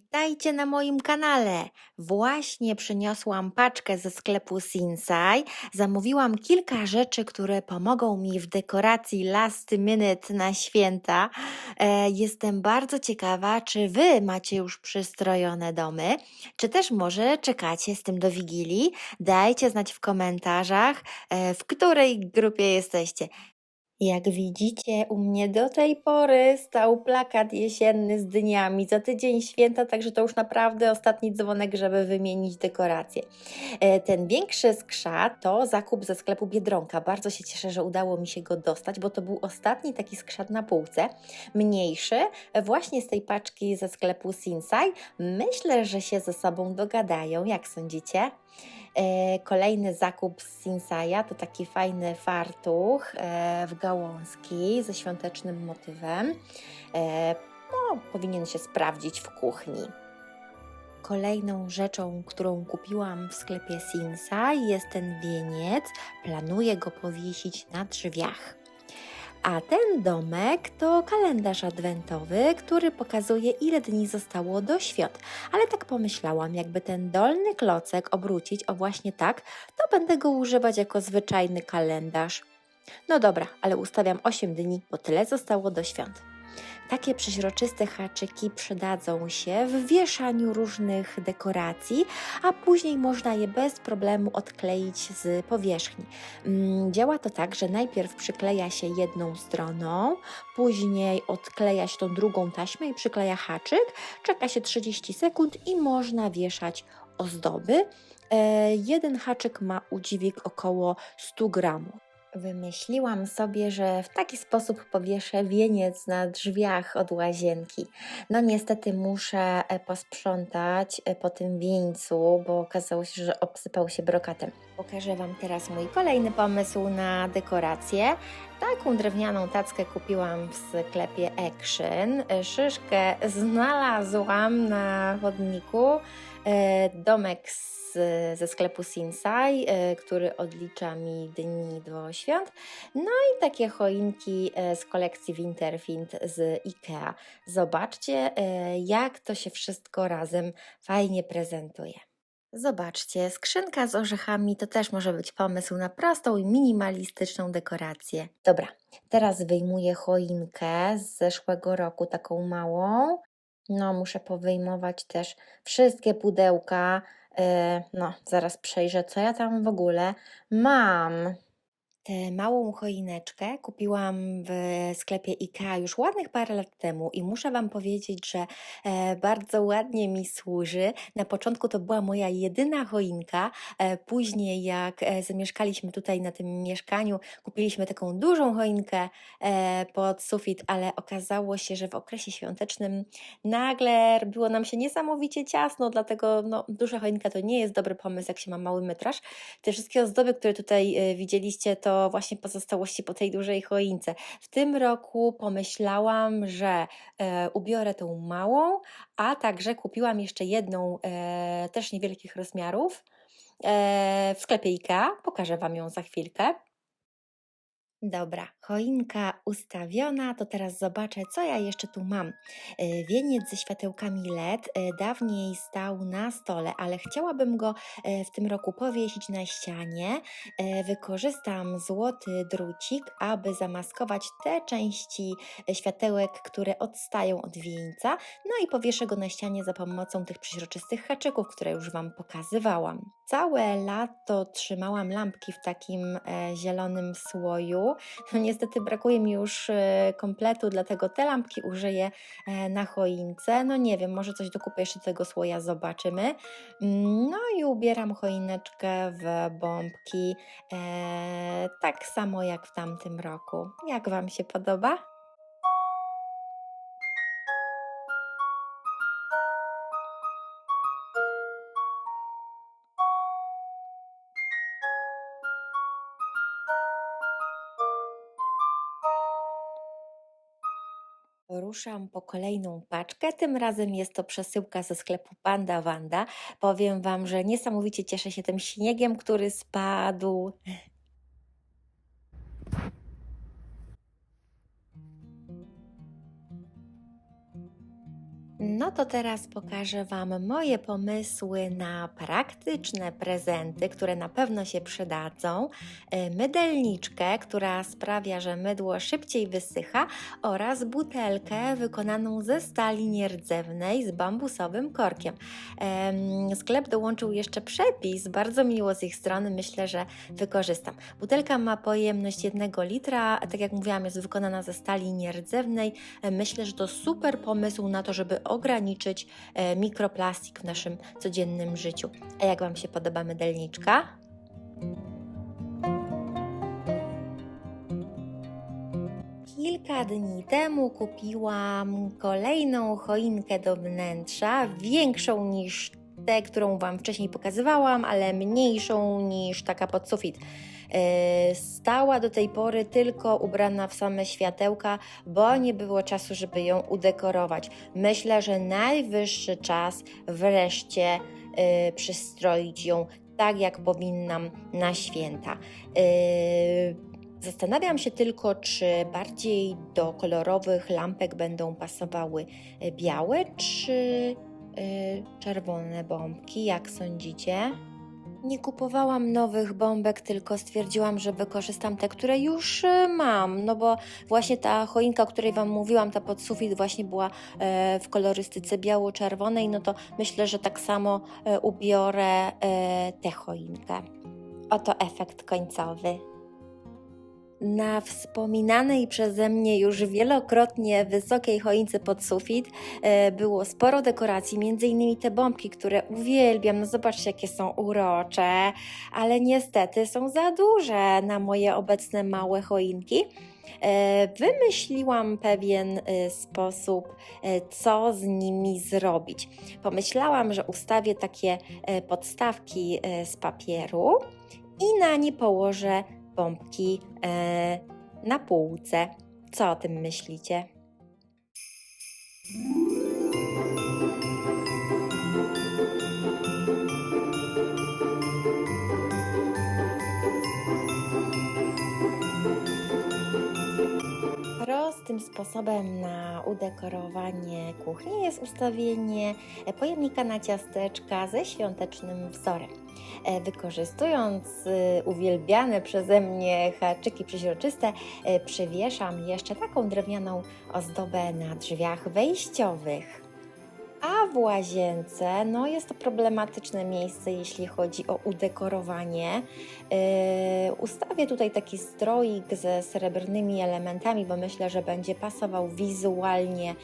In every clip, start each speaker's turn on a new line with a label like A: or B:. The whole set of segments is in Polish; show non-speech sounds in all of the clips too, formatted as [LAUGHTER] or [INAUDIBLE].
A: Witajcie na moim kanale. Właśnie przyniosłam paczkę ze sklepu Sinsai. Zamówiłam kilka rzeczy, które pomogą mi w dekoracji last minute na święta. E, jestem bardzo ciekawa, czy wy macie już przystrojone domy, czy też może czekacie z tym do Wigilii. Dajcie znać w komentarzach, e, w której grupie jesteście. Jak widzicie, u mnie do tej pory stał plakat jesienny z dniami. Za tydzień święta, także to już naprawdę ostatni dzwonek, żeby wymienić dekoracje. E, Ten większy skrzat to zakup ze sklepu Biedronka. Bardzo się cieszę, że udało mi się go dostać, bo to był ostatni taki skrzat na półce. Mniejszy, e, właśnie z tej paczki ze sklepu Sinsai. Myślę, że się ze sobą dogadają. Jak sądzicie? E, Kolejny zakup z Sinsaja to taki fajny fartuch e, w gałązki ze świątecznym motywem. E, No, powinien się sprawdzić w kuchni. Kolejną rzeczą, którą kupiłam w sklepie Sinsai jest ten wieniec. Planuję go powiesić na drzwiach. A ten domek to kalendarz adwentowy, który pokazuje, ile dni zostało do świąt. Ale tak pomyślałam, jakby ten dolny klocek obrócić o właśnie tak, to będę go używać jako zwyczajny kalendarz. No dobra, ale ustawiam 8 dni, bo tyle zostało do świąt. Takie przeźroczyste haczyki przydadzą się w wieszaniu różnych dekoracji, a później można je bez problemu odkleić z powierzchni. Mm, Działa to tak, że najpierw przykleja się jedną stroną, później odkleja się tą drugą taśmę i przykleja haczyk, czeka się 30 sekund i można wieszać ozdoby. E, Jeden haczyk ma udźwig około 100 gramów. Wymyśliłam sobie, że w taki sposób powieszę wieniec na drzwiach od łazienki. No niestety muszę e, posprzątać e, po tym wieńcu, bo okazało się, że obsypał się brokatem. Pokażę Wam teraz mój kolejny pomysł na dekorację. Taką drewnianą tackę kupiłam w sklepie Action. E, Szyszkę znalazłam na chodniku. E, Domek z, ze sklepu Sinsai, e, który odlicza mi dni do świąt. No i takie choinki e, z kolekcji Winterfind z IKEA. Zobaczcie, jak to się wszystko razem fajnie prezentuje. Zobaczcie, skrzynka z orzechami to też może być pomysł na prostą i minimalistyczną dekorację. Dobra, teraz wyjmuję choinkę z zeszłego roku, taką małą. No, muszę powyjmować też wszystkie pudełka. E, No, zaraz przejrzę, co ja tam w ogóle mam. Tę małą choineczkę kupiłam w sklepie IKEA już ładnych parę lat temu i muszę Wam powiedzieć, że e, bardzo ładnie mi służy. Na początku to była moja jedyna choinka, e, później jak e, zamieszkaliśmy tutaj na tym mieszkaniu, kupiliśmy taką dużą choinkę pod sufit, ale okazało się, że w okresie świątecznym nagle robiło nam się niesamowicie ciasno, dlatego no, duża choinka to nie jest dobry pomysł, jak się ma mały metraż. Te wszystkie ozdoby, które tutaj widzieliście, to właśnie pozostałości po tej dużej choince. W tym roku pomyślałam, że e, ubiorę tą małą, a także kupiłam jeszcze jedną, e, też niewielkich rozmiarów e, w sklepie IKEA. Pokażę Wam ją za chwilkę. Dobra, choinka ustawiona, to teraz zobaczę, co ja jeszcze tu mam. E, Wieniec ze światełkami LED e, dawniej stał na stole, ale chciałabym go e, w tym roku powiesić na ścianie. Wykorzystam złoty drucik, aby zamaskować te części światełek, które odstają od wieńca. No i powieszę go na ścianie za pomocą tych przeźroczystych haczyków, które już Wam pokazywałam. Całe lato trzymałam lampki w takim zielonym słoju. No niestety brakuje mi już e, kompletu, dlatego te lampki użyję e, na choince. No nie wiem, może coś dokupię jeszcze tego słoja, zobaczymy. No i ubieram choineczkę w bombki, e, tak samo jak w tamtym roku. Jak Wam się podoba? Ruszam po kolejną paczkę. Tym razem jest to przesyłka ze sklepu Panda Wanda. Powiem Wam, że niesamowicie cieszę się tym śniegiem, który spadł. No to teraz pokażę Wam moje pomysły na praktyczne prezenty, które na pewno się przydadzą. E, Mydelniczkę, która sprawia, że mydło szybciej wysycha oraz butelkę wykonaną ze stali nierdzewnej z bambusowym korkiem. Em, Sklep dołączył jeszcze przepis, bardzo miło z ich strony, myślę, że wykorzystam. Butelka ma pojemność 1 litra, tak jak mówiłam, jest wykonana ze stali nierdzewnej. E, Myślę, że to super pomysł na to, żeby ograniczyć e, mikroplastik w naszym codziennym życiu. A jak Wam się podoba mydelniczka? Kilka dni temu kupiłam kolejną choinkę do wnętrza, większą niż tę, którą Wam wcześniej pokazywałam, ale mniejszą niż taka pod sufit. E, Stała do tej pory tylko ubrana w same światełka, bo nie było czasu, żeby ją udekorować. Myślę, że najwyższy czas wreszcie e, przystroić ją tak, jak powinnam na święta. E, Zastanawiam się tylko, czy bardziej do kolorowych lampek będą pasowały białe czy czerwone bombki. Jak sądzicie? Nie kupowałam nowych bombek, tylko stwierdziłam, że wykorzystam te, które już e, mam. No bo właśnie ta choinka, o której Wam mówiłam, ta pod sufit właśnie była e, w kolorystyce biało-czerwonej. No to myślę, że tak samo ubiorę tę choinkę. Oto efekt końcowy. Na wspominanej przeze mnie już wielokrotnie wysokiej choince pod sufit e, było sporo dekoracji, między innymi te bombki, które uwielbiam. No zobaczcie, jakie są urocze, ale niestety są za duże na moje obecne małe choinki. E, Wymyśliłam pewien e, sposób, co z nimi zrobić. Pomyślałam, że ustawię takie podstawki z papieru i na nie położę bombki e, na półce. Co o tym myślicie? Prostym sposobem na udekorowanie kuchni jest ustawienie pojemnika na ciasteczka ze świątecznym wzorem. E, Wykorzystując y, uwielbiane przeze mnie haczyki przeźroczyste, e, przywieszam jeszcze taką drewnianą ozdobę na drzwiach wejściowych. A w łazience, no jest to problematyczne miejsce, jeśli chodzi o udekorowanie. Yy, ustawię tutaj taki stroik ze srebrnymi elementami, bo myślę, że będzie pasował wizualnie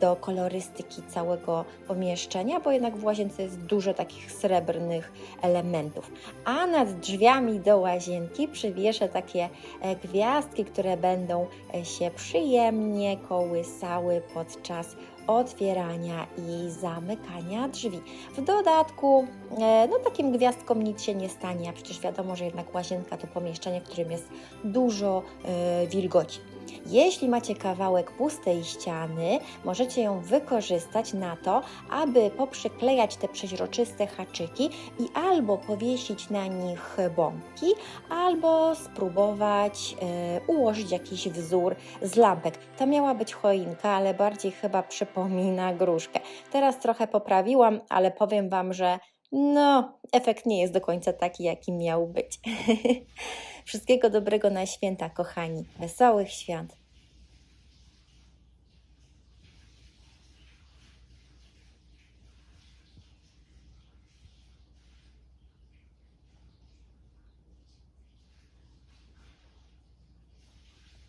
A: do kolorystyki całego pomieszczenia, bo jednak w łazience jest dużo takich srebrnych elementów. A nad drzwiami do łazienki przywieszę takie e, gwiazdki, które będą e, się przyjemnie kołysały podczas otwierania i zamykania drzwi. W dodatku, e, no takim gwiazdkom nic się nie stanie, a przecież wiadomo, że jednak łazienka to pomieszczenie, w którym jest dużo e, wilgoci. Jeśli macie kawałek pustej ściany, możecie ją wykorzystać na to, aby poprzyklejać te przeźroczyste haczyki i albo powiesić na nich bombki, albo spróbować e, ułożyć jakiś wzór z lampek. To miała być choinka, ale bardziej chyba przypomina gruszkę. Teraz trochę poprawiłam, ale powiem Wam, że no, efekt nie jest do końca taki, jaki miał być. [LAUGHS] Wszystkiego dobrego na święta, kochani. Wesołych świąt.